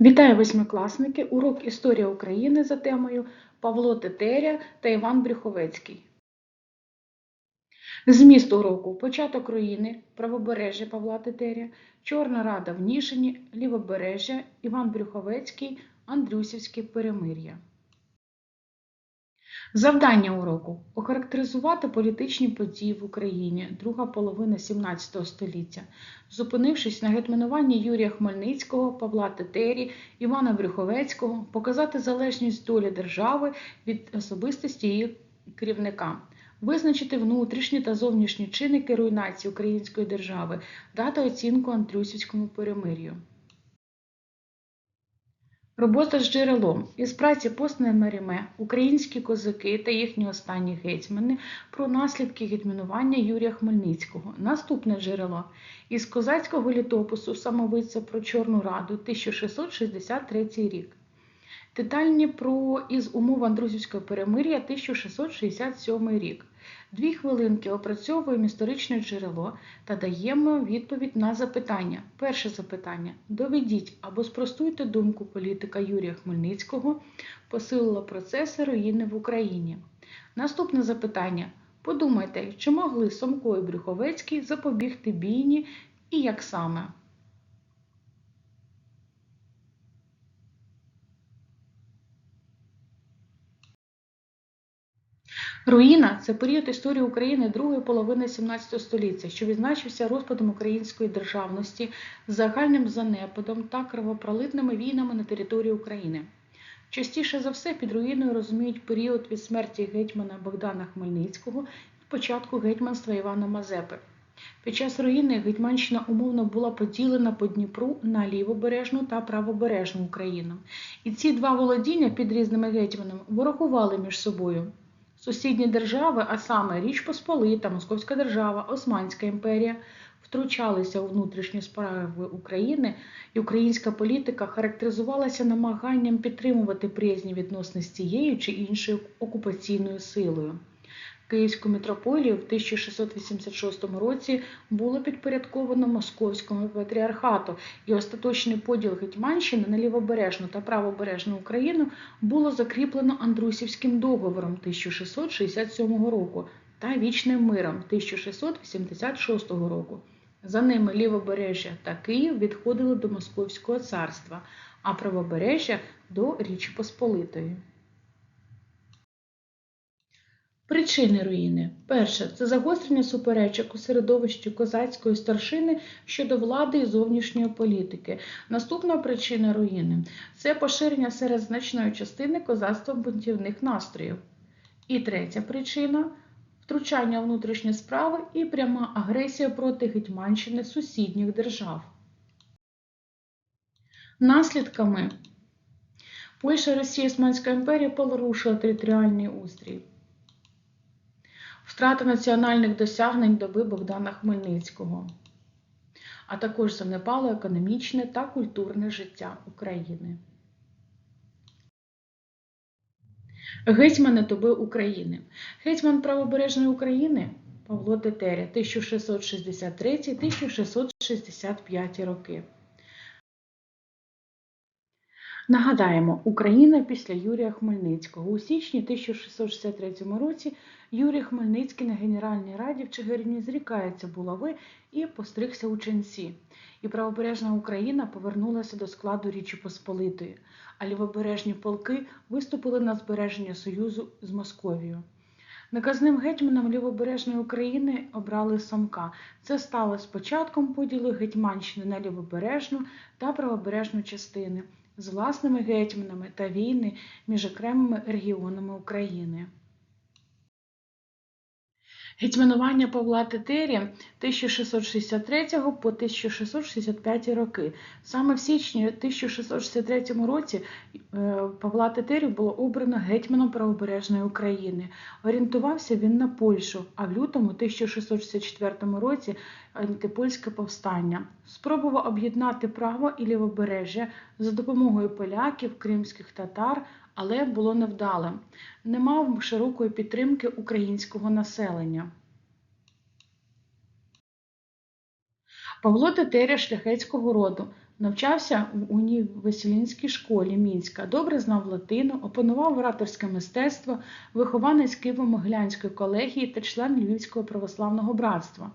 Вітаю восьмикласники! Урок Історія України за темою Павло Тетеря та Іван Брюховецький. Зміст уроку Початок руїни, правобережжя Павла Тетеря, Чорна Рада в Нішині, Лівобережжя, Іван Брюховецький, Андрюсівське перемир'я. Завдання уроку охарактеризувати політичні події в Україні друга половина XVII століття, зупинившись на гетьмануванні Юрія Хмельницького, Павла Тетері, Івана Брюховецького, показати залежність долі держави від особистості її керівника, визначити внутрішні та зовнішні чинники руйнації української держави, дати оцінку Андрюсівському перемир'ю. Робота з джерелом. Із праці Постне Меріме, українські козаки та їхні останні гетьмани про наслідки гетьманування Юрія Хмельницького. Наступне джерело. Із козацького літопису самовиця про Чорну Раду 1663 рік. Детальні про із умов Андрусівського перемир'я 1667 рік. Дві хвилинки опрацьовуємо історичне джерело та даємо відповідь на запитання. Перше запитання: доведіть або спростуйте думку політика Юрія Хмельницького, посилила процеси руїни в Україні. Наступне запитання: подумайте, чи могли Сомко і Брюховецький запобігти бійні і як саме? Руїна це період історії України другої половини XVII століття, що відзначився розпадом української державності, загальним занепадом та кровопролитними війнами на території України. Частіше за все під руїною розуміють період від смерті гетьмана Богдана Хмельницького і початку гетьманства Івана Мазепи. Під час руїни Гетьманщина умовно була поділена по Дніпру на лівобережну та правобережну Україну. І ці два володіння під різними гетьманами ворогували між собою. Сусідні держави, а саме Річ Посполита, Московська держава, Османська імперія, втручалися у внутрішні справи України, і українська політика характеризувалася намаганням підтримувати приязні відносини з цією чи іншою окупаційною силою. Київську митрополію в 1686 році було підпорядковано Московському патріархату, і остаточний поділ Гетьманщини на лівобережну та правобережну Україну було закріплено Андрусівським договором 1667 року та Вічним миром 1686 року. За ними лівобережжя та Київ відходили до Московського царства, а правобережжя до Річі Посполитої. Причини руїни. Перше це загострення суперечок у середовищі козацької старшини щодо влади і зовнішньої політики. Наступна причина руїни це поширення серед значної частини козацтва бунтівних настроїв. І третя причина втручання внутрішні справи і пряма агресія проти Гетьманщини сусідніх держав. Наслідками Польща, Росія, Османська імперія порушила територіальний устрій. Втрата національних досягнень доби Богдана Хмельницького, а також занепало економічне та культурне життя України. Гетьмани доби України. Гетьман правобережної України Павло Тетеря 1663-1665 роки. Нагадаємо, Україна після Юрія Хмельницького. У січні 1663 році Юрій Хмельницький на Генеральній раді в Чигирині зрікається булави і постригся у ченці. І правобережна Україна повернулася до складу Річі Посполитої, а лівобережні полки виступили на збереження Союзу з Московією. Наказним гетьманом лівобережної України обрали Самка. Це стало спочатком поділу Гетьманщини на лівобережну та правобережну частини з власними гетьманами та війни між окремими регіонами України. Гетьманування Павла Тетері 1663 по 1665 роки. Саме в січні 1663 році е, Павла Тетерю було обрано гетьманом правобережної України. Орієнтувався він на Польщу, а в лютому 1664 році антипольське повстання. Спробував об'єднати право і лівобережжя за допомогою поляків, кримських татар, але було невдалим. Не мав широкої підтримки українського населення. Павло Тетеря шляхетського роду Навчався в Унівеселінській школі Мінська, добре знав латину, опанував ораторське мистецтво, вихованець Києво-Могилянської колегії та член Львівського православного братства.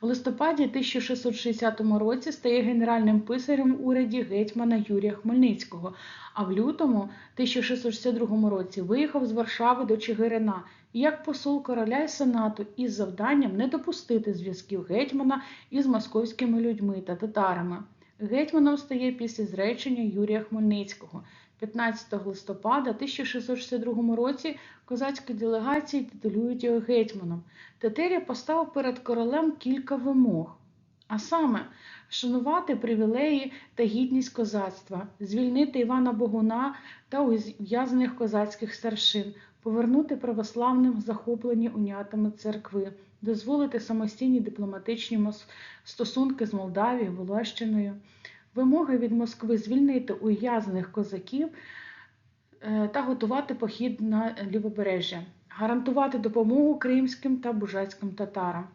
У листопаді 1660 році стає генеральним писарем в уряді гетьмана Юрія Хмельницького, а в лютому 1662 році виїхав з Варшави до Чигирина як посол короля і сенату із завданням не допустити зв'язків гетьмана із московськими людьми та татарами. Гетьманом стає після зречення Юрія Хмельницького. 15 листопада 1662 році козацькі делегації титулюють його гетьманом. Тетеря поставив перед королем кілька вимог, а саме шанувати привілеї та гідність козацтва, звільнити Івана Богуна та ув'язнених козацьких старшин, повернути православним захоплені унятами церкви, дозволити самостійні дипломатичні стосунки з Молдавією, Волощиною. Вимоги від Москви звільнити ув'язнених козаків е, та готувати похід на лівобережжя, гарантувати допомогу кримським та бужацьким татарам.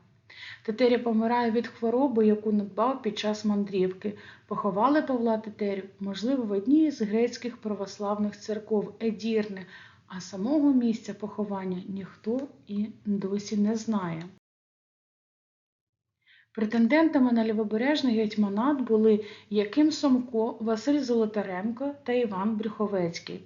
Тетеря помирає від хвороби, яку надбав під час мандрівки. Поховали Павла Тетерю, можливо, в одній з грецьких православних церков Едірни, а самого місця поховання ніхто і досі не знає. Претендентами на лівобережний гетьманат були Яким Сомко, Василь Золотаренко та Іван Брюховецький.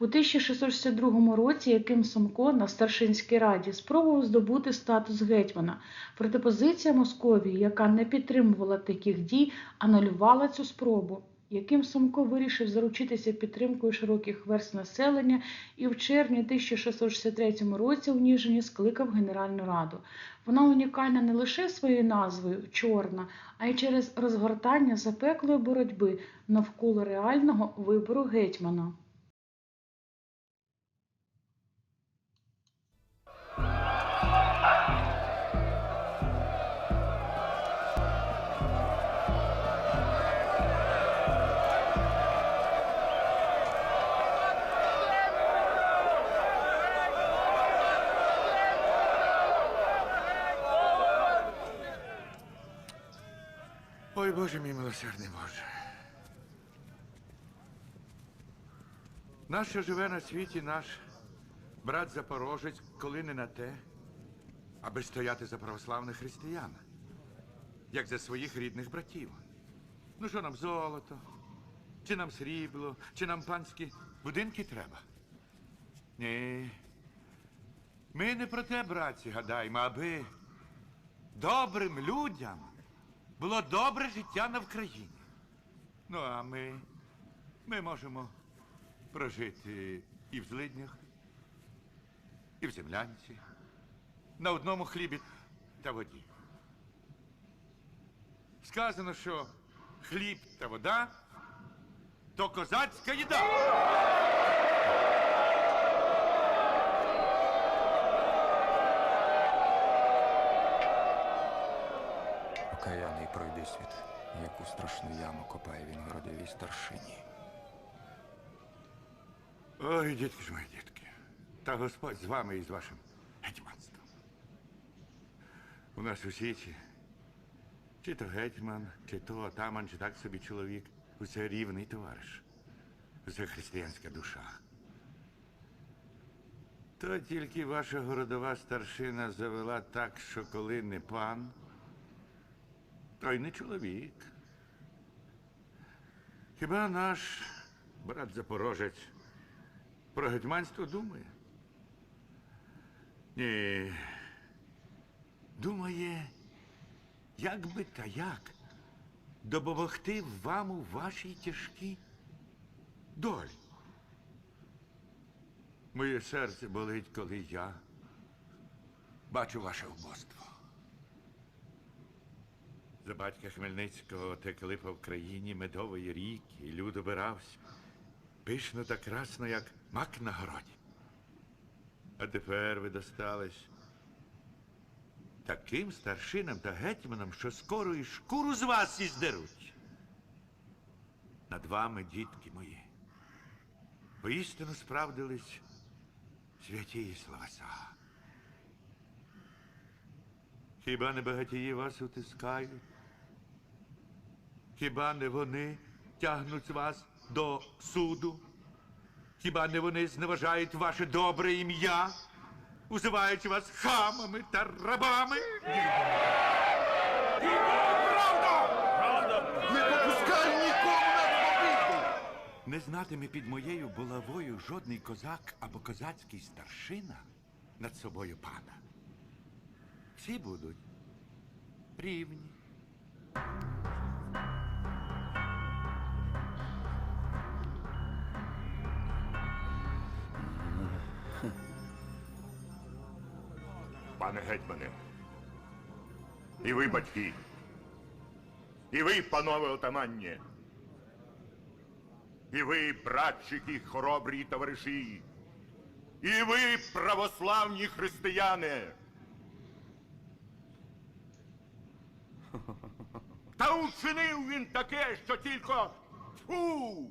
У 1662 році Яким Сомко на Старшинській раді спробував здобути статус гетьмана. Проте позиція Московії, яка не підтримувала таких дій, анулювала цю спробу. Яким Сомко вирішив заручитися підтримкою широких верст населення і в червні 1663 році у Ніжині скликав Генеральну Раду. Вона унікальна не лише своєю назвою чорна, а й через розгортання запеклої боротьби навколо реального вибору гетьмана. Боже мій милосердний Боже. Наш, що живе на світі, наш брат Запорожець, коли не на те, аби стояти за православних християн, як за своїх рідних братів. Ну що нам золото, чи нам срібло, чи нам панські будинки треба? Ні. Ми не про те, братці, гадаємо, аби добрим людям було добре життя на Вкраїні. Ну, а ми, ми можемо прожити і в злиднях, і в землянці, на одному хлібі та воді. Сказано, що хліб та вода то козацька їда. Окаяний пройди світ, яку страшну яму копає він в родовій старшині. Ой, дітки ж мої дітки. Та Господь з вами і з вашим гетьманством. У нас усі чи, чи то гетьман, чи то отаман, чи так собі чоловік. Усе рівний товариш. Усе християнська душа. То тільки ваша городова старшина завела так, що коли не пан, то й не чоловік. Хіба наш брат Запорожець про гетьманство думає? Ні. Думає, як би та як допомогти вам у вашій тяжкій долі. Моє серце болить, коли я бачу ваше вбоство. За батька Хмельницького текли по Вкраїні медової ріки, і люд обирався. Пишно та красно, як мак на городі. А тепер ви достались таким старшинам та гетьманам, що скоро і шкуру з вас і здеруть. Над вами, дітки мої, поістину справдились святі словеса. Хіба не багатії вас утискають? Хіба не вони тягнуть вас до суду? Хіба не вони зневажають ваше добре ім'я, узиваючи вас хамами та рабами? Правда! Правда! Не попускай нікому на свободу! Не знатиме під моєю булавою жодний козак або козацький старшина над собою пана. Всі будуть рівні. Пане гетьмане, і ви, батьки, і ви, панове отаманні, і ви, братчики, хоробрі товариші, і ви, православні християни. Та учинив він таке, що тільки фу,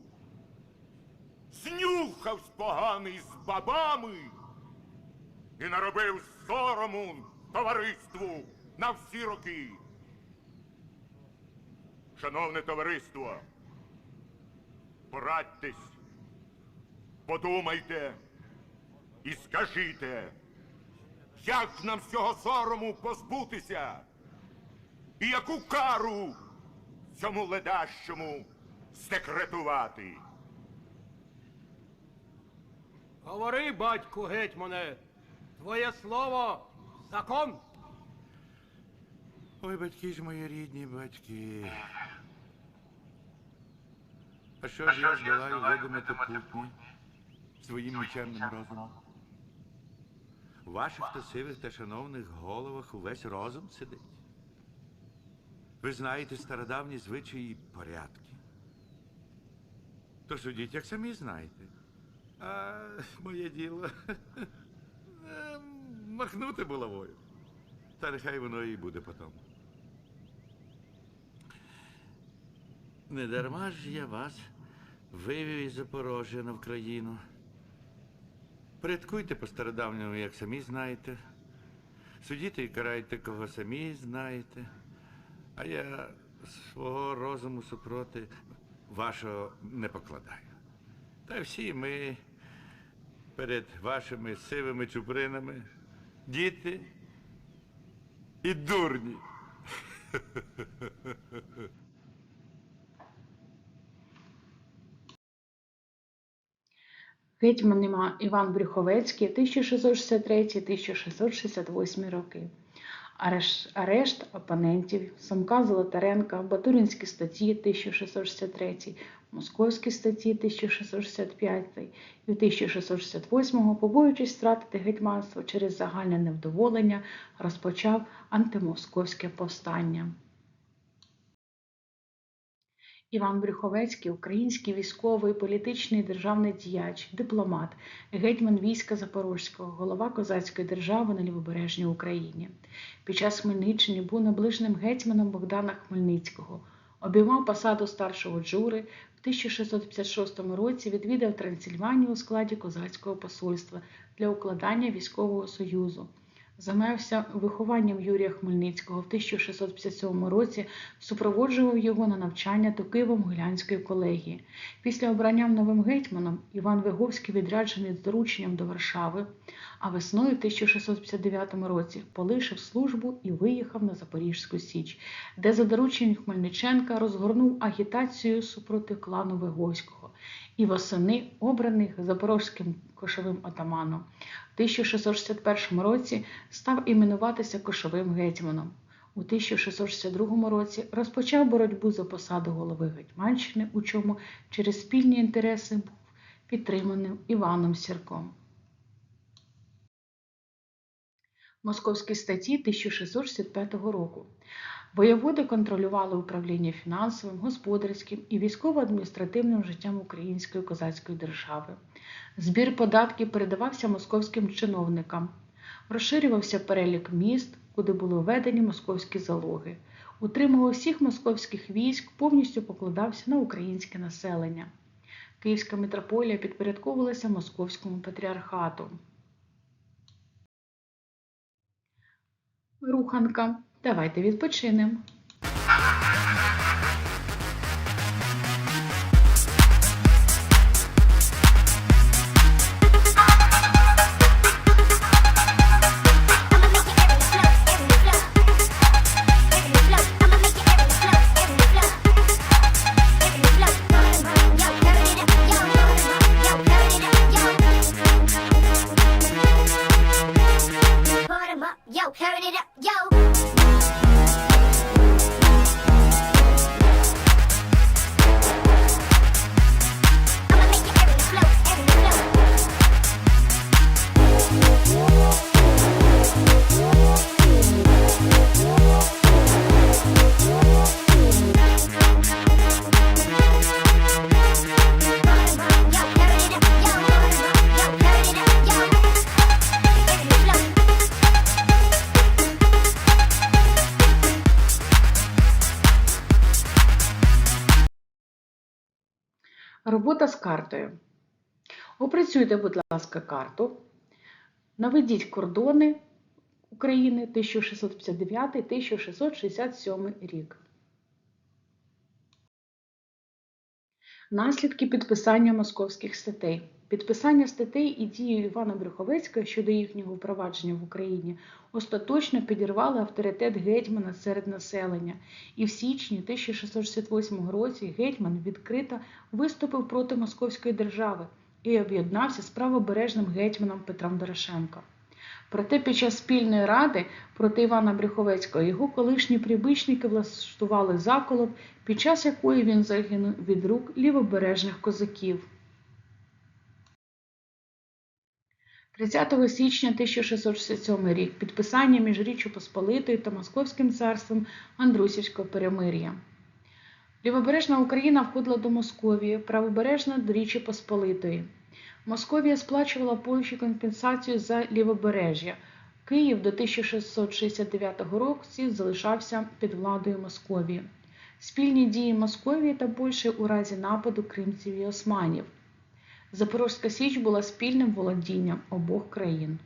знюхавсь поганий з бабами і наробив сорому товариству на всі роки. Шановне товариство, порадьтесь, подумайте і скажіть, як нам цього сорому позбутися, і яку кару цьому ледащому секретувати. Говори, батьку гетьмане, твоє слово закон. Ой, батьки ж мої рідні батьки. А що ж я здолаю видимати путні своїм нічемним розумом? У ваших та сивих та шановних головах увесь розум сидить. Ви знаєте стародавні звичаї і порядки. То судіть, як самі знаєте. А моє діло е, махнути булавою. Та нехай воно і буде потім. Не дарма ж я вас вивів із Запорожжя на Вкраїну. Порядкуйте по стародавньому, як самі знаєте. Судіть і карайте, кого самі знаєте. А я свого розуму супроти вашого не покладаю. Та всі ми перед вашими сивими чупринами діти і дурні. Гетьман Іван Брюховецький 1663-1668 роки. Арешт, арешт опонентів, Самка Золотаренка, Батуринські статті 1663, Московські статті 1665 і в 1668 побоюючись втратити гетьманство через загальне невдоволення, розпочав антимосковське повстання. Іван Брюховецький, український військовий, політичний державний діяч, дипломат, гетьман війська Запорозького, голова козацької держави на лівобережній Україні. Під час Хмельниччини був наближеним гетьманом Богдана Хмельницького. Обіймав посаду старшого джури. В 1656 році відвідав Трансильванію у складі козацького посольства для укладання військового союзу. Займався вихованням Юрія Хмельницького в 1657 році, супроводжував його на навчання до Києво-Могилянської колегії. Після обрання новим гетьманом Іван Виговський відряджений з дорученням до Варшави, а весною 1659 році полишив службу і виїхав на Запорізьку Січ, де за дорученням Хмельниченка розгорнув агітацію супроти клану Виговського і восени обраних запорозьким кошовим атаманом. У 1661 році став іменуватися кошовим гетьманом. У 1662 році розпочав боротьбу за посаду голови Гетьманщини, у чому через спільні інтереси був підтриманим Іваном Сірком. Московські статті 1665 року. Воєводи контролювали управління фінансовим, господарським і військово-адміністративним життям української козацької держави. Збір податків передавався московським чиновникам. Розширювався перелік міст, куди були введені московські залоги. Утримував всіх московських військ, повністю покладався на українське населення. Київська митрополія підпорядковувалася московському патріархату. Руханка. Давайте відпочинемо. Робота з картою. Опрацюйте, будь ласка, карту. Наведіть кордони України 1659-1667 рік. Наслідки підписання московських статей. Підписання статей і дії Івана Брюховецького щодо їхнього впровадження в Україні остаточно підірвали авторитет гетьмана серед населення, і в січні 1668 році гетьман відкрито виступив проти Московської держави і об'єднався з правобережним гетьманом Петром Дорошенко. Проте під час спільної ради проти Івана Брюховецького його колишні прибічники влаштували заколот, під час якої він загинув від рук лівобережних козаків. 30 січня 1667 рік підписання між Річчю Посполитою та Московським царством Андрусівського перемир'я. Лівобережна Україна входила до Московії, правобережна до Річі Посполитої. Московія сплачувала Польщі компенсацію за лівобережжя. Київ до 1669 року залишався під владою Московії. Спільні дії Московії та Польщі у разі нападу кримців і османів. Запорозька Січ була спільним володінням обох країн.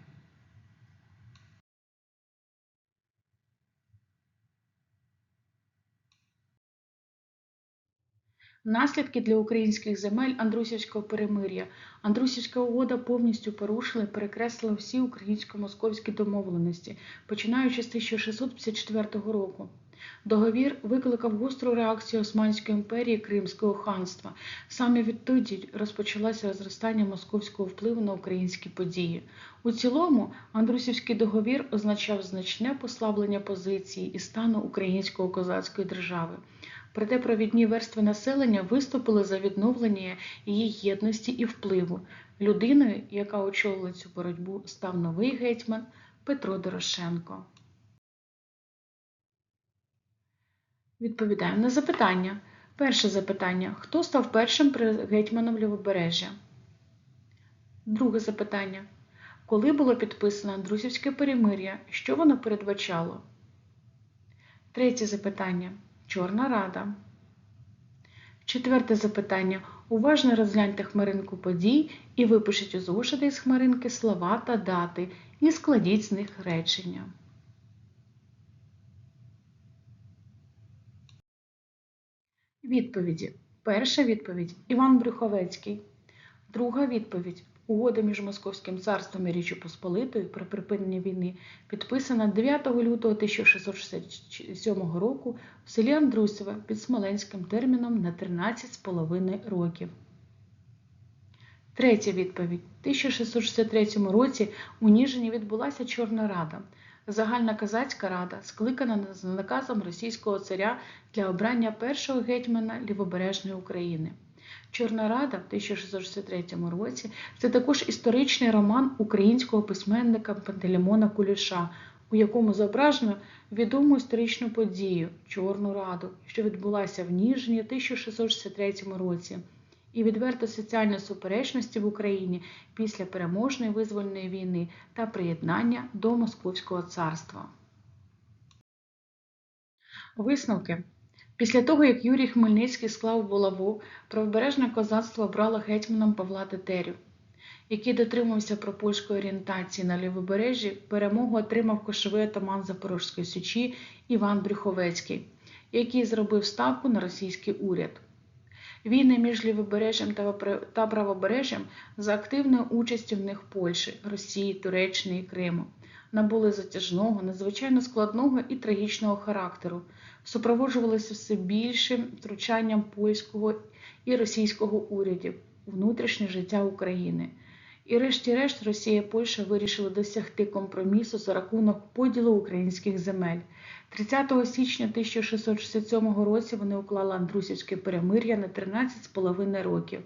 Наслідки для українських земель Андрусівського перемир'я. Андрусівська угода повністю порушила і перекреслила всі українсько-московські домовленості, починаючи з 1654 року. Договір викликав гостру реакцію Османської імперії Кримського ханства. Саме відтоді розпочалося розростання московського впливу на українські події. У цілому, Андрусівський договір означав значне послаблення позиції і стану української козацької держави. Проте провідні верстви населення виступили за відновлення її єдності і впливу. Людиною, яка очолила цю боротьбу, став новий гетьман Петро Дорошенко. Відповідаємо на запитання. Перше запитання. Хто став першим гетьманом Лівобережжя? Друге запитання. Коли було підписано Андрусівське перемир'я? Що воно передбачало? Третє запитання. Чорна рада. Четверте запитання. Уважно розгляньте хмаринку подій і випишіть у зошити із хмаринки слова та дати і складіть з них речення. Відповіді. Перша відповідь Іван Брюховецький. Друга відповідь Угода між Московським царством і Річчю Посполитою про припинення війни підписана 9 лютого 1667 року в селі Андрусеве під Смоленським терміном на 13,5 років. Третя відповідь. В 1663 році у Ніжині відбулася Чорна Рада. Загальна козацька рада, скликана за наказом російського царя для обрання першого гетьмана Лівобережної України. Чорна Рада в 1663 році це також історичний роман українського письменника Пантелеймона Куліша, у якому зображено відому історичну подію Чорну Раду, що відбулася в Ніжні в 1663 році, і відверто соціальні суперечності в Україні після переможної визвольної війни та приєднання до Московського царства. Висновки. Після того, як Юрій Хмельницький склав булаву, правобережне козацтво обрало гетьманом Павла Тетерю, який дотримався пропольської орієнтації на лівобережжі, перемогу отримав кошовий атаман Запорозької січі Іван Брюховецький, який зробив ставку на російський уряд. Війни між лівобережжям та правобережжям за активною участю в них Польщі, Росії, Туреччини і Криму набули затяжного, надзвичайно складного і трагічного характеру, супроводжувалися все більшим втручанням польського і російського урядів внутрішнє життя України. І решті-решт Росія і Польща вирішили досягти компромісу за рахунок поділу українських земель. 30 січня 1667 році вони уклали Андрусівське перемир'я на 13,5 років.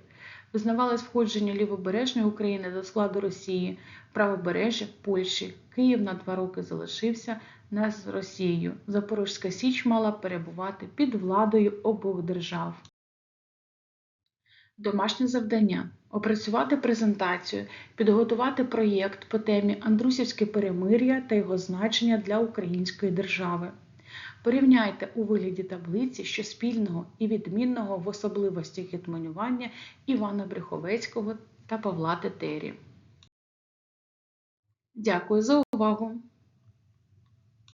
Визнавалось входження лівобережної України до складу Росії, правобережжя Польщі. Київ на два роки залишився на Росією. Запорозька Січ мала перебувати під владою обох держав. Домашнє завдання опрацювати презентацію, підготувати проєкт по темі Андрусівське перемир'я та його значення для української держави, Порівняйте у вигляді таблиці, що спільного і відмінного в особливостях гетманювання Івана Брюховецького та Павла Тетері. Дякую за увагу!